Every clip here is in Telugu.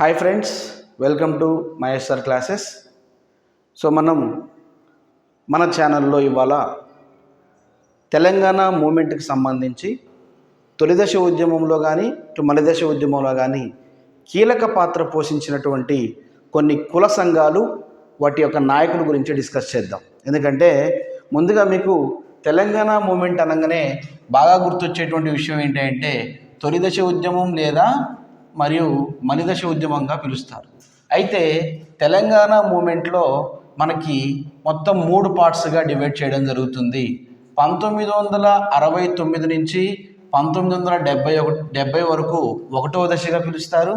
Hi friends welcome to Maheshwar classes so మనం మన ఛానల్లో ఇవాళ తెలంగాణ మూమెంట్కి సంబంధించి తొలిదశ ఉద్యమంలో కానీ ఇటు మలిదశ ఉద్యమంలో కానీ కీలక పాత్ర పోషించినటువంటి కొన్ని కుల సంఘాలు వాటి యొక్క నాయకుల గురించి డిస్కస్ చేద్దాం. ఎందుకంటే ముందుగా మీకు తెలంగాణ మూమెంట్ అనగానే బాగా గుర్తొచ్చేటువంటి విషయం ఏంటంటే తొలిదశ ఉద్యమం లేదా మరియు మలిదశ ఉద్యమంగా పిలుస్తారు. అయితే తెలంగాణ మూమెంట్లో మనకి మొత్తం మూడు పార్ట్స్గా డివైడ్ చేయడం జరుగుతుంది. పంతొమ్మిది వందల అరవై తొమ్మిది నుంచి పంతొమ్మిది వందల డెబ్బై ఒకటి డెబ్బై వరకు ఒకటవ దశగా పిలుస్తారు.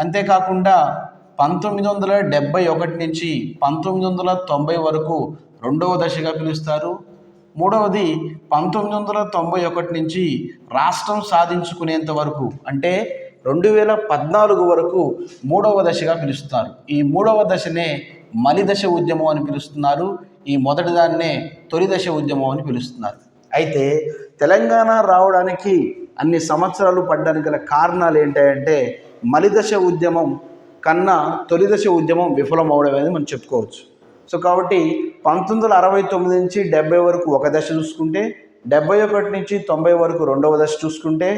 అంతేకాకుండా పంతొమ్మిది వందల డెబ్బై ఒకటి నుంచి పంతొమ్మిది వందల తొంభై వరకు రెండవ దశగా పిలుస్తారు. మూడవది పంతొమ్మిది వందల తొంభై ఒకటి నుంచి రాష్ట్రం సాధించుకునేంత వరకు అంటే రెండు వేల పద్నాలుగు వరకు మూడవ దశగా పిలుస్తారు. ఈ మూడవ దశనే మలిదశ ఉద్యమం అని పిలుస్తున్నారు. ఈ మొదటి దాన్నే తొలిదశ ఉద్యమం అని పిలుస్తున్నారు. అయితే తెలంగాణ రావడానికి అన్ని సంవత్సరాలు పడ్డానికి గల కారణాలు ఏంటంటే మలిదశ ఉద్యమం కన్నా తొలి దశ ఉద్యమం విఫలం అవడం అనేది మనం చెప్పుకోవచ్చు. సో కాబట్టి పంతొమ్మిది వందల అరవై తొమ్మిది నుంచి డెబ్బై వరకు ఒక దశ చూసుకుంటే డెబ్బై ఒకటి నుంచి తొంభై వరకు రెండవ దశ చూసుకుంటే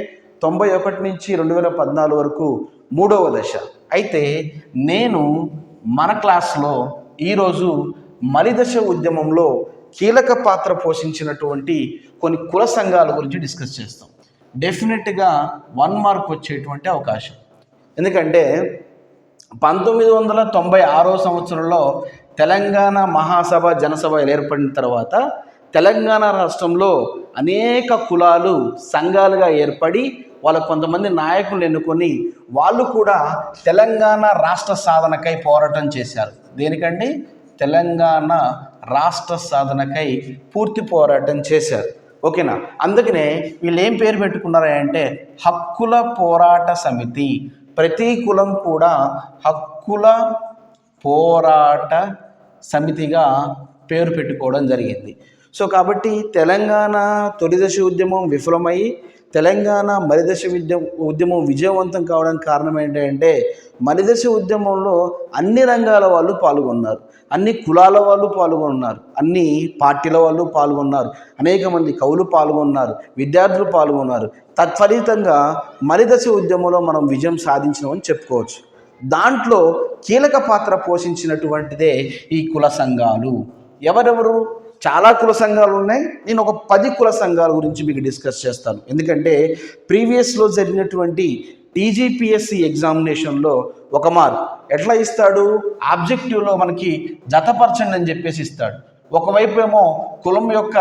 తొంభై ఒకటి నుంచి రెండు వేల పద్నాలుగు వరకు మూడవ దశ. అయితే నేను మన క్లాస్లో ఈరోజు మలిదశ ఉద్యమంలో కీలక పాత్ర పోషించినటువంటి కొన్ని కుల సంఘాల గురించి డిస్కస్ చేస్తాం. డెఫినెట్గా వన్ మార్క్ వచ్చేటువంటి అవకాశం. ఎందుకంటే పంతొమ్మిది వందల తొంభై ఆరో సంవత్సరంలో తెలంగాణ మహాసభ జనసభ ఏర్పడిన తర్వాత తెలంగాణ రాష్ట్రంలో అనేక కులాలు సంఘాలుగా ఏర్పడి వాళ్ళ కొంతమంది నాయకులు ఎన్నుకొని వాళ్ళు కూడా తెలంగాణ రాష్ట్ర సాధనకై పోరాటం చేశారు. దేనికండి? తెలంగాణ రాష్ట్ర సాధనకై పూర్తి పోరాటం చేశారు. ఓకేనా? అందుకనే వీళ్ళు ఏం పేరు పెట్టుకున్నారంటే హక్కుల పోరాట సమితి. ప్రతి కులం కూడా హక్కుల పోరాట సమితిగా పేరు పెట్టుకోవడం జరిగింది. సో కాబట్టి తెలంగాణ తొలిదశ ఉద్యమం విఫలమై తెలంగాణ మలిదశ ఉద్యమం ఉద్యమం విజయవంతం కావడానికి కారణం ఏంటంటే మలిదశ ఉద్యమంలో అన్ని రంగాల వాళ్ళు పాల్గొన్నారు. అన్ని కులాల వాళ్ళు పాల్గొన్నారు. అన్ని పార్టీల వాళ్ళు పాల్గొన్నారు. అనేక మంది కవులు పాల్గొన్నారు. విద్యార్థులు పాల్గొన్నారు. తత్ఫలితంగా మలిదశ ఉద్యమంలో మనం విజయం సాధించినామని చెప్పుకోవచ్చు. దాంట్లో కీలక పాత్ర పోషించినటువంటిదే ఈ కుల సంఘాలు. ఎవరెవరు? చాలా కుల సంఘాలు ఉన్నాయి. నేను ఒక పది కుల సంఘాల గురించి మీకు డిస్కస్ చేస్తాను. ఎందుకంటే ప్రీవియస్లో జరిగినటువంటి టీజీపీఎస్సి ఎగ్జామినేషన్లో ఒక మార్క్. ఎట్లా ఇస్తాడు? ఆబ్జెక్టివ్లో మనకి జతపరచండి అని చెప్పేసి ఇస్తాడు. ఒకవైపు ఏమో కులం యొక్క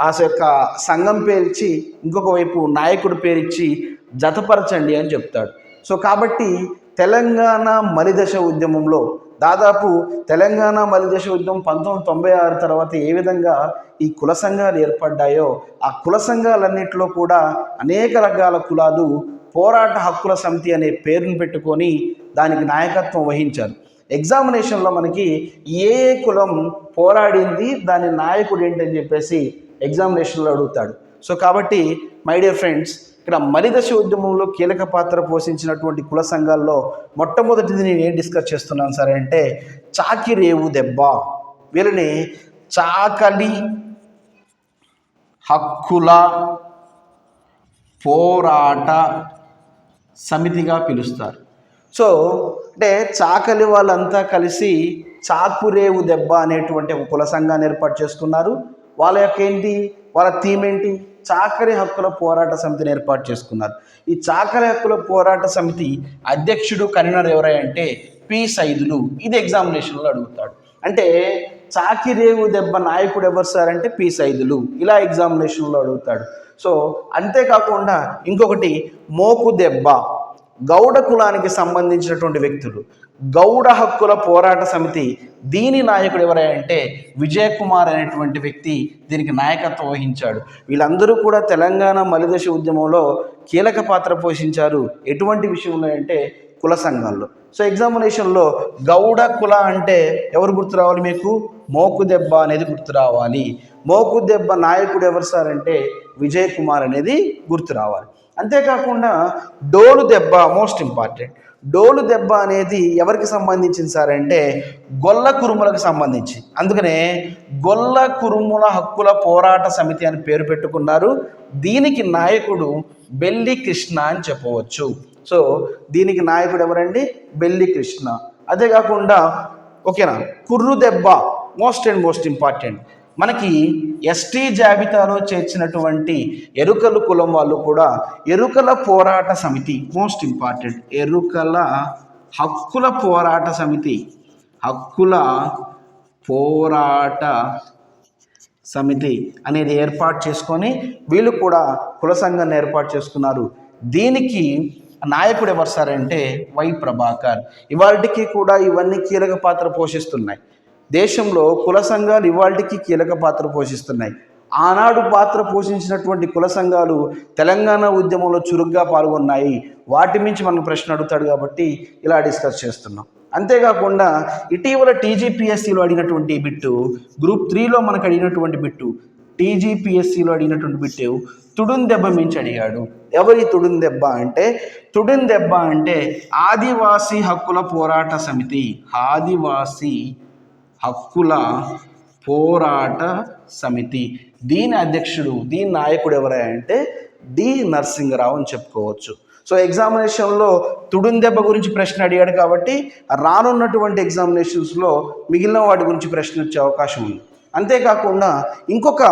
ఆ యొక్క సంఘం పేరు ఇచ్చి ఇంకొక వైపు నాయకుడు పేరిచ్చి జతపరచండి అని చెప్తాడు. సో కాబట్టి తెలంగాణ మలిదశ ఉద్యమంలో దాదాపు తెలంగాణ మలిదేశ యుద్ధం పంతొమ్మిది తొంభై ఆరు తర్వాత ఏ విధంగా ఈ కుల సంఘాలు ఏర్పడ్డాయో ఆ కుల సంఘాలన్నింటిలో కూడా అనేక రకాల కులాలు పోరాట హక్కుల సమితి అనే పేరును పెట్టుకొని దానికి నాయకత్వం వహించారు. ఎగ్జామినేషన్లో మనకి ఏ ఏ కులం పోరాడింది దాని నాయకుడు ఏంటని చెప్పేసి ఎగ్జామినేషన్లో అడుగుతాడు. సో కాబట్టి మై డియర్ ఫ్రెండ్స్ ఇక్కడ మలిదశ ఉద్యమంలో కీలక పాత్ర పోషించినటువంటి కుల సంఘాల్లో మొట్టమొదటిది నేను ఏం డిస్కస్ చేస్తున్నాను సరే అంటే చాకిరేవు దెబ్బ. వీళ్ళని చాకలి హక్కుల పోరాట సమితిగా పిలుస్తారు. సో అంటే చాకలి వాళ్ళంతా కలిసి చాకురేవు దెబ్బ అనేటువంటి ఒక కుల సంఘాన్ని ఏర్పాటు చేసుకున్నారు. వాళ్ళ యొక్క ఏంటి? వాళ్ళ థీమ్ ఏంటి? చాకరి హక్కుల పోరాట సమితిని ఏర్పాటు చేసుకున్నారు. ఈ చాకరి హక్కుల పోరాట సమితి అధ్యక్షుడు కన్వీనర్ ఎవరంటే పి సైదులు. ఇది ఎగ్జామినేషన్లో అడుగుతాడు. అంటే చాకిరేవు దెబ్బ నాయకుడు ఎవరు సార్ అంటే పి సైదులు. ఇలా ఎగ్జామినేషన్లో అడుగుతాడు. సో అంతేకాకుండా ఇంకొకటి మోకు దెబ్బ. గౌడ కులానికి సంబంధించినటువంటి వ్యక్తులు. గౌడ హక్కుల పోరాట సమితి దీని నాయకుడు ఎవరంటే విజయ్ కుమార్ అనేటువంటి వ్యక్తి దీనికి నాయకత్వం వహించాడు. వీళ్ళందరూ కూడా తెలంగాణ మలిదశ ఉద్యమంలో కీలక పాత్ర పోషించారు. ఎటువంటి విషయంలో అంటే కుల సంఘాల్లో. సో ఎగ్జామినేషన్లో గౌడ కుల అంటే ఎవరు గుర్తు రావాలి మీకు? మోకు దెబ్బ అనేది గుర్తు రావాలి. మోకు దెబ్బ నాయకుడు ఎవరు సార్ అంటే విజయ్ కుమార్ అనేది గుర్తు రావాలి. అంతేకాకుండా డోలు దెబ్బ మోస్ట్ ఇంపార్టెంట్. డోలు దెబ్బ అనేది ఎవరికి సంబంధించింది సార్ అంటే గొల్ల కురుములకు సంబంధించి. అందుకనే గొల్ల కురుముల హక్కుల పోరాట సమితి అని పేరు పెట్టుకున్నారు. దీనికి నాయకుడు బెల్లి కృష్ణ అని చెప్పవచ్చు. సో దీనికి నాయకుడు ఎవరండి? బెల్లి కృష్ణ. అదే కాకుండా ఓకేనా? కుర్రు దెబ్బ మోస్ట్ అండ్ మోస్ట్ ఇంపార్టెంట్. మనకి ఎస్టీ జాబితాలో చేర్చినటువంటి ఎరుకల కులం వాళ్ళు కూడా ఎరుకల పోరాట సమితి మోస్ట్ ఇంపార్టెంట్ ఎరుకల హక్కుల పోరాట సమితి హక్కుల పోరాట సమితి అనేది ఏర్పాటు చేసుకొని వీళ్ళు కూడా కుల సంఘాన్ని ఏర్పాటు చేసుకున్నారు. దీనికి నాయకుడు ఎవరు సారంటే వై ప్రభాకర్. ఇవాళకి కూడా ఇవన్నీ కీలక పాత్ర పోషిస్తున్నాయి. దేశంలో కుల సంఘాలు ఇవాళకి కీలక పాత్ర పోషిస్తున్నాయి. ఆనాడు పాత్ర పోషించినటువంటి కుల సంఘాలు తెలంగాణ ఉద్యమంలో చురుగ్గా పాల్గొన్నాయి. వాటి మించి మనం ప్రశ్న అడుగుతాడు కాబట్టి ఇలా డిస్కస్ చేస్తున్నాం. అంతేకాకుండా ఇటీవల టీజీపీఎస్సీలో అడిగినటువంటి బిట్టు గ్రూప్ త్రీలో మనకు అడిగినటువంటి బిట్టు టీజీపీఎస్సీలో అడిగినటువంటి బిట్టు తుడున్ దెబ్బ మించి అడిగాడు. ఎవరి తుడున్ దెబ్బ అంటే తుడున్ దెబ్బ అంటే ఆదివాసీ హక్కుల పోరాట సమితి. ఆదివాసీ హక్కుల పోరాట సమితి. దీని అధ్యక్షుడు దీని నాయకుడు ఎవరై అంటే డి. నరసింహరావు అని చెప్పుకోవచ్చు. సో ఎగ్జామినేషన్లో తుడుందెబ్బ గురించి ప్రశ్న అడిగాడు కాబట్టి రానున్నటువంటి ఎగ్జామినేషన్స్లో మిగిలిన వాటి గురించి ప్రశ్న వచ్చే అవకాశం ఉంది. అంతేకాకుండా ఇంకొక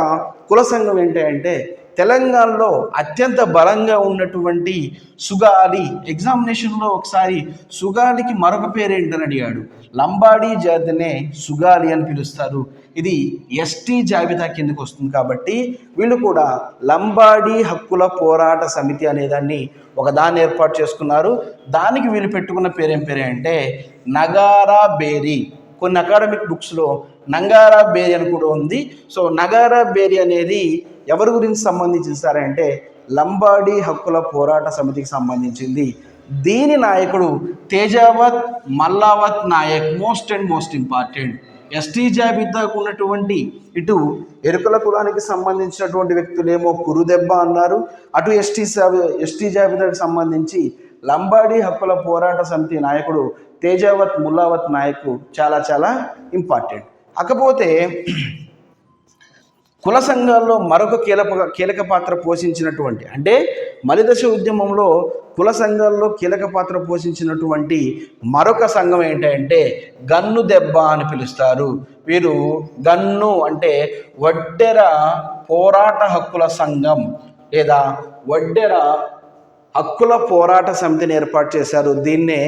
కుల సంఘం ఏంటంటే తెలంగాణలో అత్యంత బలంగా ఉన్నటువంటి సుగాలి ఎగ్జామినేషన్లో ఒకసారి సుగాలికి మరొక పేరు ఏంటని అడిగాడు. లంబాడీ జాతినే సుగాలి అని పిలుస్తారు. ఇది ఎస్టీ జాబితా కిందకు వస్తుంది కాబట్టి వీళ్ళు కూడా లంబాడీ హక్కుల పోరాట సమితి అనేదాన్ని ఒకదాన్ని ఒక దాన్ని ఏర్పాటు చేసుకున్నారు. దానికి వీళ్ళు పెట్టుకున్న పేరేం పేరే అంటే నగారా బేరీ. కొన్ని అకాడమిక్ బుక్స్లో నంగారా బేరి అని కూడా ఉంది. సో నగారా బేరి అనేది ఎవరి గురించి సంబంధించింది సార్ అంటే లంబాడీ హక్కుల పోరాట సమితికి సంబంధించింది. దీని నాయకుడు Tejavath Mallavath Nayak most and most important. ST జాబితాకు ఉన్నటువంటి ఇటు ఎరుకల కులానికి సంబంధించినటువంటి వ్యక్తులేమో కురుదెబ్బ అన్నారు. అటు ఎస్టీ ఎస్టీ జాబితాకు సంబంధించి లంబాడీ హక్కుల పోరాట సమితి నాయకుడు తేజావత్ ముల్లావత్ నాయకు చాలా చాలా ఇంపార్టెంట్. కాకపోతే కుల సంఘాల్లో మరొక కీలక కీలక పాత్ర పోషించినటువంటి అంటే మలిదశ ఉద్యమంలో కుల సంఘాల్లో కీలక పాత్ర పోషించినటువంటి మరొక సంఘం ఏంటంటే గన్ను దెబ్బ అని పిలుస్తారు. వీరు గన్ను అంటే వడ్డెర పోరాట హక్కుల సంఘం లేదా వడ్డెర హక్కుల పోరాట సమితిని ఏర్పాటు చేశారు. దీన్నే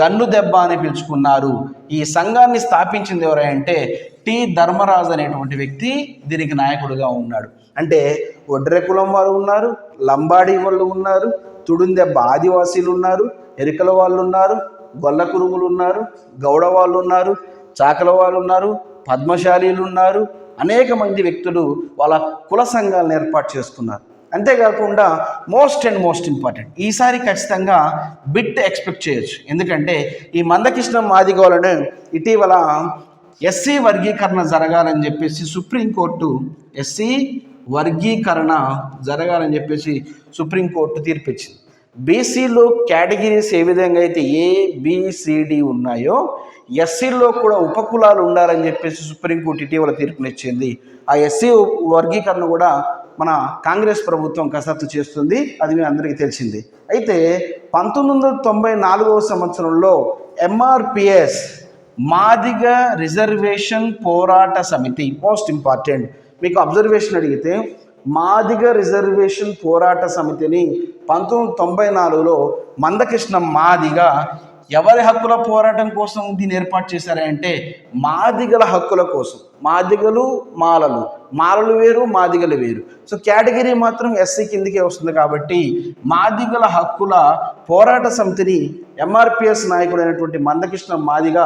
గన్ను దెబ్బ అని పిలుచుకున్నారు. ఈ సంఘాన్ని స్థాపించింది ఎవరంటే టి ధర్మరాజు అనేటువంటి వ్యక్తి దీనికి నాయకుడుగా ఉన్నాడు. అంటే ఒడ్రె కులం వారు ఉన్నారు లంబాడీ వాళ్ళు ఉన్నారు తుడుందెబ్బ ఆదివాసీలు ఉన్నారు ఎరికల వాళ్ళు ఉన్నారు గొల్ల కురుములు ఉన్నారు గౌడ వాళ్ళు ఉన్నారు చాకల వాళ్ళు ఉన్నారు పద్మశాలీలు ఉన్నారు అనేక మంది వ్యక్తులు వాళ్ళ కుల సంఘాలను ఏర్పాటు చేసుకున్నారు. అంతేకాకుండా మోస్ట్ అండ్ మోస్ట్ ఇంపార్టెంట్ ఈసారి ఖచ్చితంగా బిట్ ఎక్స్పెక్ట్ చేయొచ్చు. ఎందుకంటే ఈ మందకృష్ణ మాదిగోలను ఇటీవల ఎస్సీ వర్గీకరణ జరగాలని చెప్పేసి సుప్రీంకోర్టు ఎస్సీ వర్గీకరణ జరగాలని చెప్పేసి సుప్రీంకోర్టు తీర్పిచ్చింది. బీసీలో కేటగిరీస్ ఏ విధంగా అయితే ఏ బీసీడి ఉన్నాయో ఎస్సీలో కూడా ఉపకులాలు ఉండాలని చెప్పేసి సుప్రీంకోర్టు ఇటీవల తీర్పునిచ్చింది. ఆ ఎస్సీ వర్గీకరణ కూడా మన కాంగ్రెస్ ప్రభుత్వం కసరత్తు చేస్తుంది అది మీ అందరికీ తెలిసింది. అయితే పంతొమ్మిది వందల తొంభై నాలుగవ సంవత్సరంలో ఎంఆర్పిఎస్ మాదిగ రిజర్వేషన్ పోరాట సమితి మోస్ట్ ఇంపార్టెంట్ మీకు అబ్జర్వేషన్ అడిగితే మాదిగ రిజర్వేషన్ పోరాట సమితిని పంతొమ్మిది తొంభై నాలుగులో మందకృష్ణ మాదిగ ఎవరి హక్కుల పోరాటం కోసం దీన్ని ఏర్పాటు చేశారంటే మాదిగల హక్కుల కోసం. మాదిగలు మాలలు. మాలలు వేరు మాదిగలు వేరు. సో కేటగిరీ మాత్రం ఎస్సీ కిందికే వస్తుంది కాబట్టి మాదిగల హక్కుల పోరాట సమితిని ఎంఆర్పిఎస్ నాయకుడైనటువంటి మందకృష్ణ మాదిగ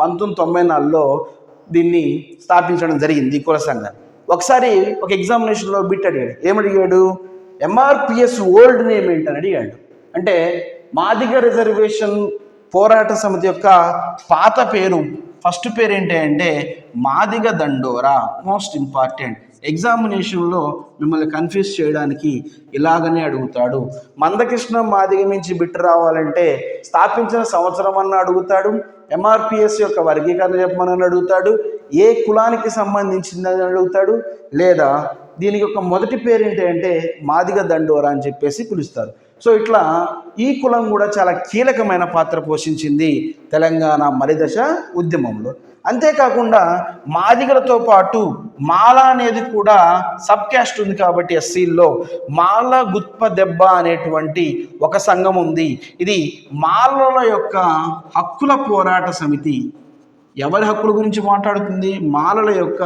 పంతొమ్మిది తొంభై నాలుగులో దీన్ని స్థాపించడం జరిగింది ఈ కుల సంఘాన్ని. ఒకసారి ఒక ఎగ్జామినేషన్లో బిట్ అడిగాడు. ఏమడిగాడు ఎంఆర్పిఎస్ ఓల్డ్ నేమ్ ఏంటని అడిగాడు. అంటే మాదిగ రిజర్వేషన్ పోరాట సమితి యొక్క పాత పేరు ఫస్ట్ పేరు ఏంటి అంటే మాదిగ దండోరా మోస్ట్ ఇంపార్టెంట్ ఎగ్జామినేషన్లో మిమ్మల్ని కన్ఫ్యూజ్ చేయడానికి ఇలాగనే అడుగుతాడు. మందకృష్ణ మాదిగ మించి బిట్టు రావాలంటే స్థాపించిన సంవత్సరం అన్న అడుగుతాడు. ఎంఆర్పిఎస్ యొక్క వర్గీకరణ చెప్పమని అడుగుతాడు. ఏ కులానికి సంబంధించిందని అడుగుతాడు. లేదా దీనికి యొక్క మొదటి పేరు ఏంటి అంటే మాదిగ దండోరా అని చెప్పేసి పిలుస్తారు. సో ఇట్లా ఈ కులం కూడా చాలా కీలకమైన పాత్ర పోషించింది తెలంగాణ మరిదశ ఉద్యమంలో. అంతేకాకుండా మాదిగలతో పాటు మాల అనేది కూడా సబ్ క్యాస్ట్ ఉంది కాబట్టి ఎస్సీల్లో. మాల గుత్ప దెబ్బ అనేటువంటి ఒక సంఘం ఉంది. ఇది మాలల యొక్క హక్కుల పోరాట సమితి. ఎవరి హక్కుల గురించి మాట్లాడుతుంది? మాలల యొక్క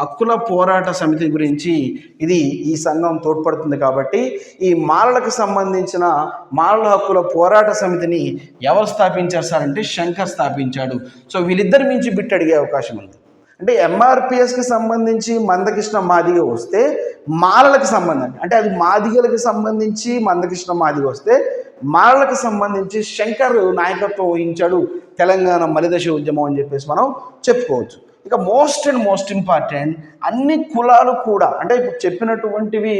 హక్కుల పోరాట సమితి గురించి ఇది ఈ సంఘం తోడ్పడుతుంది కాబట్టి ఈ మాలలకు సంబంధించిన మాలల హక్కుల పోరాట సమితిని ఎవరు స్థాపించారు సార్ అంటే శంకర్ స్థాపించాడు. సో వీళ్ళిద్దరి మించి బిట్ అడిగే అవకాశం ఉంది. అంటే ఎంఆర్పిఎస్కి సంబంధించి మందకృష్ణ మాదిగ వస్తే మాలలకు సంబంధం అంటే అది మాదిగలకు సంబంధించి మందకృష్ణ మాదిగ వస్తే మాలలకు సంబంధించి శంకర్ నాయకత్వం వహించాడు తెలంగాణ మలిదశ ఉద్యమం అని చెప్పేసి మనం చెప్పుకోవచ్చు. ఇక మోస్ట్ అండ్ మోస్ట్ ఇంపార్టెంట్ అన్ని కులాలు కూడా అంటే ఇప్పుడు చెప్పినటువంటివి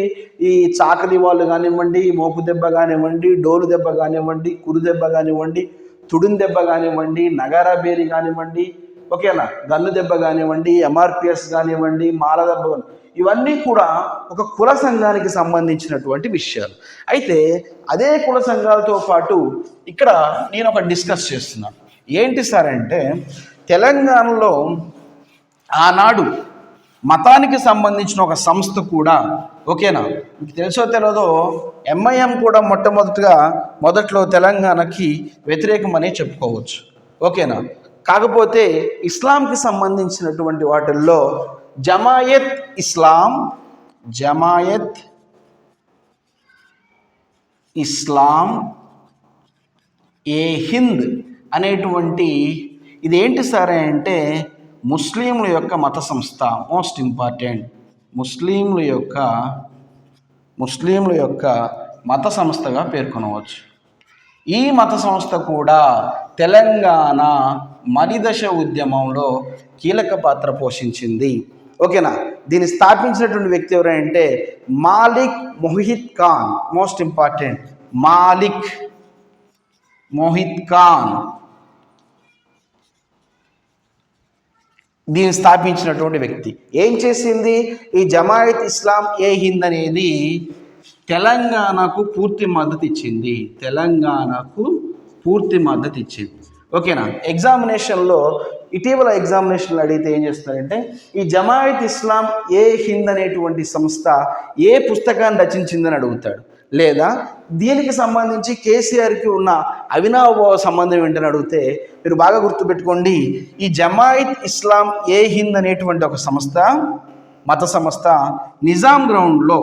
ఈ చాకలి వాళ్ళు కానివ్వండి మోపు దెబ్బ కానివ్వండి డోలు దెబ్బ కానివ్వండి కురు దెబ్బ కానివ్వండి తుడున్ దెబ్బ కానివ్వండి నగారా బేరి కానివ్వండి ఓకేనా? గన్ను దెబ్బ కానివ్వండి ఎంఆర్పిఎస్ కానివ్వండి మాల దెబ్బ కానివ్వండి. ఇవన్నీ కూడా ఒక కుల సంఘానికి సంబంధించినటువంటి విషయాలు. అయితే అదే కుల సంఘాలతో పాటు ఇక్కడ నేను ఒక డిస్కస్ చేస్తున్నాను ఏంటి సార్ అంటే తెలంగాణలో ఆనాడు మతానికి సంబంధించిన ఒక సంస్థ కూడా ఓకేనా? మీకు తెలుసో తెలియదో ఎంఐఎం కూడా మొట్టమొదటిగా మొదట్లో తెలంగాణకి వ్యతిరేకమనే చెప్పుకోవచ్చు. ఓకేనా? కాకపోతే ఇస్లాంకి సంబంధించినటువంటి వాటిల్లో జమాయత్ ఇస్లాం జమాయత్ ఇస్లాం ఏ హింద్ అనేటువంటి ఇదేంటి సార్ అంటే ముస్లింల యొక్క మత సంస్థ మోస్ట్ ఇంపార్టెంట్. ముస్లింల యొక్క ముస్లింల యొక్క మత సంస్థగా పేర్కొనవచ్చు. ఈ మత సంస్థ కూడా తెలంగాణ మరిదశ ఉద్యమంలో కీలక పాత్ర పోషించింది. ఓకేనా? దీన్ని స్థాపించినటువంటి వ్యక్తి ఎవరంటే మాలిక్ మొహిత్ ఖాన్ మోస్ట్ ఇంపార్టెంట్. మాలిక్ మోహిత్ ఖాన్. దీన్ని స్థాపించినటువంటి వ్యక్తి. ఏం చేసింది? ఈ జమాయత్ ఇస్లాం ఏ హింద్ అనేది తెలంగాణకు పూర్తి మద్దతు ఇచ్చింది. తెలంగాణకు పూర్తి మద్దతు ఇచ్చింది. ఓకేనా? ఎగ్జామినేషన్లో ఇటీవల ఎగ్జామినేషన్లు అడిగితే ఏం చేస్తారంటే ఈ జమాయత్ ఇస్లాం ఏ హింద్ అనేటువంటి సంస్థ ఏ పుస్తకాన్ని రచించిందని అడుగుతాడు. లేదా దీనికి సంబంధించి కేసీఆర్కి ఉన్న అవినాభావ సంబంధం ఏంటని అడిగితే మీరు బాగా గుర్తుపెట్టుకోండి ఈ జమాయిత్ ఇస్లాం ఏ హింద్ అనేటువంటి ఒక సంస్థ మత సంస్థ నిజాం గ్రౌండ్లో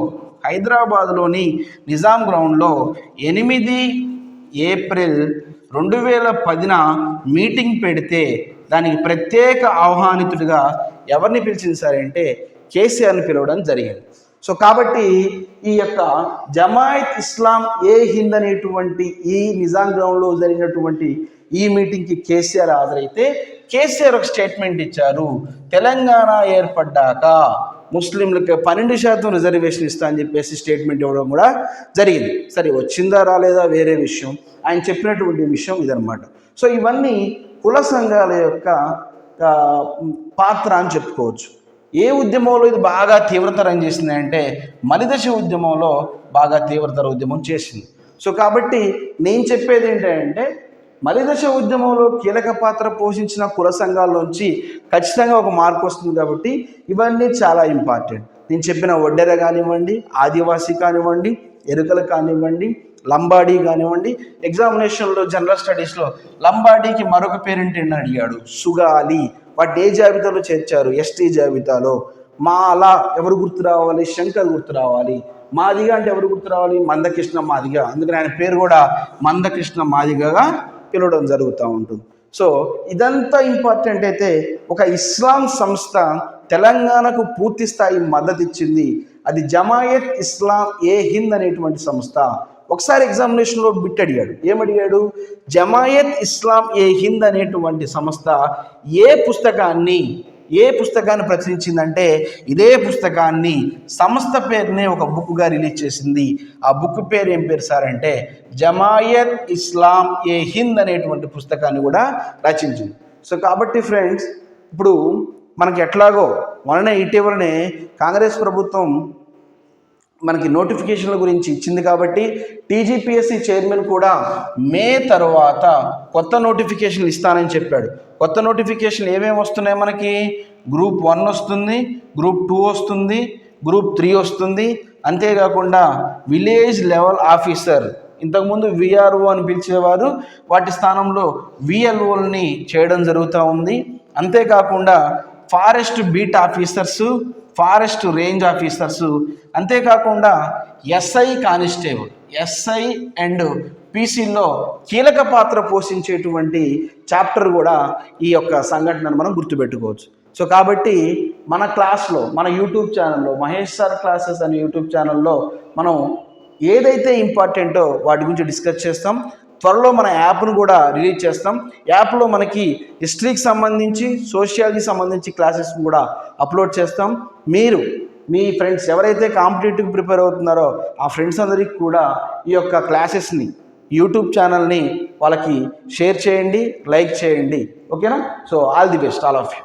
హైదరాబాద్లోని నిజాం గ్రౌండ్లో ఎనిమిది ఏప్రిల్ రెండు వేల పదిన మీటింగ్ పెడితే దానికి ప్రత్యేక ఆహ్వానితుడిగా ఎవరిని పిలిచింది సార్ అంటే కేసీఆర్ని పిలవడం జరిగింది. సో కాబట్టి ఈ యొక్క జమాయత్ ఇస్లాం ఏ హింద్ అనేటువంటి ఈ నిజాం గ్రౌండ్లో జరిగినటువంటి ఈ మీటింగ్కి కేసీఆర్ హాజరైతే కేసీఆర్ ఒక స్టేట్మెంట్ ఇచ్చారు. తెలంగాణ ఏర్పడ్డాక ముస్లింలకు పన్నెండు శాతం రిజర్వేషన్ ఇస్తా అని చెప్పేసి స్టేట్మెంట్ ఇవ్వడం కూడా జరిగింది. సరే వచ్చిందా రాలేదా వేరే విషయం. ఆయన చెప్పినటువంటి విషయం ఇదనమాట సో ఇవన్నీ కుల సంఘాల యొక్క పాత్ర అని చెప్పుకోవచ్చు. ఏ ఉద్యమంలో ఇది బాగా తీవ్రతరం చేసింది అంటే మలిదశ ఉద్యమంలో బాగా తీవ్రతర ఉద్యమం చేసింది. సో కాబట్టి నేను చెప్పేది ఏంటంటే మలిదశ ఉద్యమంలో కీలక పాత్ర పోషించిన కుల సంఘాల్లోంచి ఖచ్చితంగా ఒక మార్పు వస్తుంది కాబట్టి ఇవన్నీ చాలా ఇంపార్టెంట్. నేను చెప్పిన ఒడ్డెర కానివ్వండి ఆదివాసీ కానివ్వండి ఎరుకలు కానివ్వండి లంబాడీ కానివ్వండి ఎగ్జామినేషన్లో జనరల్ స్టడీస్లో లంబాడీకి మరొక పేరెంట్ ఏంటని అడిగాడు సుగాలి. వాటి ఏ జాబితాలో చేర్చారు? ఎస్టీ జాబితాలో. మాల ఎవరు గుర్తు రావాలి? శంకర్ గుర్తు రావాలి. మాదిగా అంటే ఎవరు గుర్తు రావాలి? మందకృష్ణ మాదిగ. అందుకని ఆయన పేరు కూడా మందకృష్ణ మాదిగగా పిలవడం జరుగుతూ ఉంటుంది. సో ఇదంతా ఇంపార్టెంట్ అయితే ఒక ఇస్లాం సంస్థ తెలంగాణకు పూర్తి స్థాయి మద్దతు ఇచ్చింది అది జమాయత్ ఇస్లాం ఏ హింద్ అనేటువంటి సంస్థ. ఒకసారి ఎగ్జామినేషన్లో బిట్ అడిగాడు. ఏమడిగాడు జమాయత్ ఇస్లాం ఏ హింద్ అనేటువంటి సంస్థ ఏ పుస్తకాన్ని ఏ పుస్తకాన్ని ప్రచురించిందంటే ఇదే పుస్తకాన్ని సంస్థ పేరునే ఒక బుక్గా రిలీజ్ చేసింది. ఆ బుక్ పేరు ఏం పేరు సార్ అంటే జమాయత్ ఇస్లాం ఏ హింద్ అనేటువంటి పుస్తకాన్ని కూడా రచించింది. సో కాబట్టి ఫ్రెండ్స్ ఇప్పుడు మనకి ఎట్లాగో మొన్ననే ఇటీవలనే కాంగ్రెస్ ప్రభుత్వం మనకి నోటిఫికేషన్ల గురించి ఇచ్చింది కాబట్టి టీజీపీఎస్సీ చైర్మన్ కూడా మే తర్వాత కొత్త నోటిఫికేషన్లు ఇస్తానని చెప్పాడు. కొత్త నోటిఫికేషన్ ఏమేమి వస్తున్నాయి మనకి? గ్రూప్ వన్ వస్తుంది గ్రూప్ టూ వస్తుంది గ్రూప్ త్రీ వస్తుంది. అంతేకాకుండా విలేజ్ లెవెల్ ఆఫీసర్ ఇంతకుముందు విఆర్ఓ అని పిలిచేవారు వాటి స్థానంలో విఎల్ఓల్ని చేయడం జరుగుతూ ఉంది. అంతేకాకుండా forest beat officers forest range officers అంతేకాకుండా ఎస్ఐ కానిస్టేబుల్ ఎస్ఐ అండ్ పీసీలో కీలక పాత్ర పోషించేటువంటి చాప్టర్ కూడా ఈ యొక్క సంఘటనను మనం గుర్తుపెట్టుకోవచ్చు. సో కాబట్టి మన క్లాస్లో మన యూట్యూబ్ ఛానల్లో మహేష్ సార్ క్లాసెస్ అనే యూట్యూబ్ ఛానల్లో మనం ఏదైతే ఇంపార్టెంటో వాటి గురించి డిస్కస్ చేస్తాం. త్వరలో మన యాప్ను కూడా రిలీజ్ చేస్తాం. యాప్లో మనకి హిస్టరీకి సంబంధించి సోషియాలజీ సంబంధించి క్లాసెస్ కూడా అప్లోడ్ చేస్తాం. మీరు మీ ఫ్రెండ్స్ ఎవరైతే కాంపిటేటివ్ ప్రిపేర్ అవుతున్నారో ఆ ఫ్రెండ్స్ అందరికీ కూడా ఈ యొక్క క్లాసెస్ని యూట్యూబ్ ఛానల్ని వాళ్ళకి షేర్ చేయండి లైక్ చేయండి. ఓకేనా? So all the best all of you.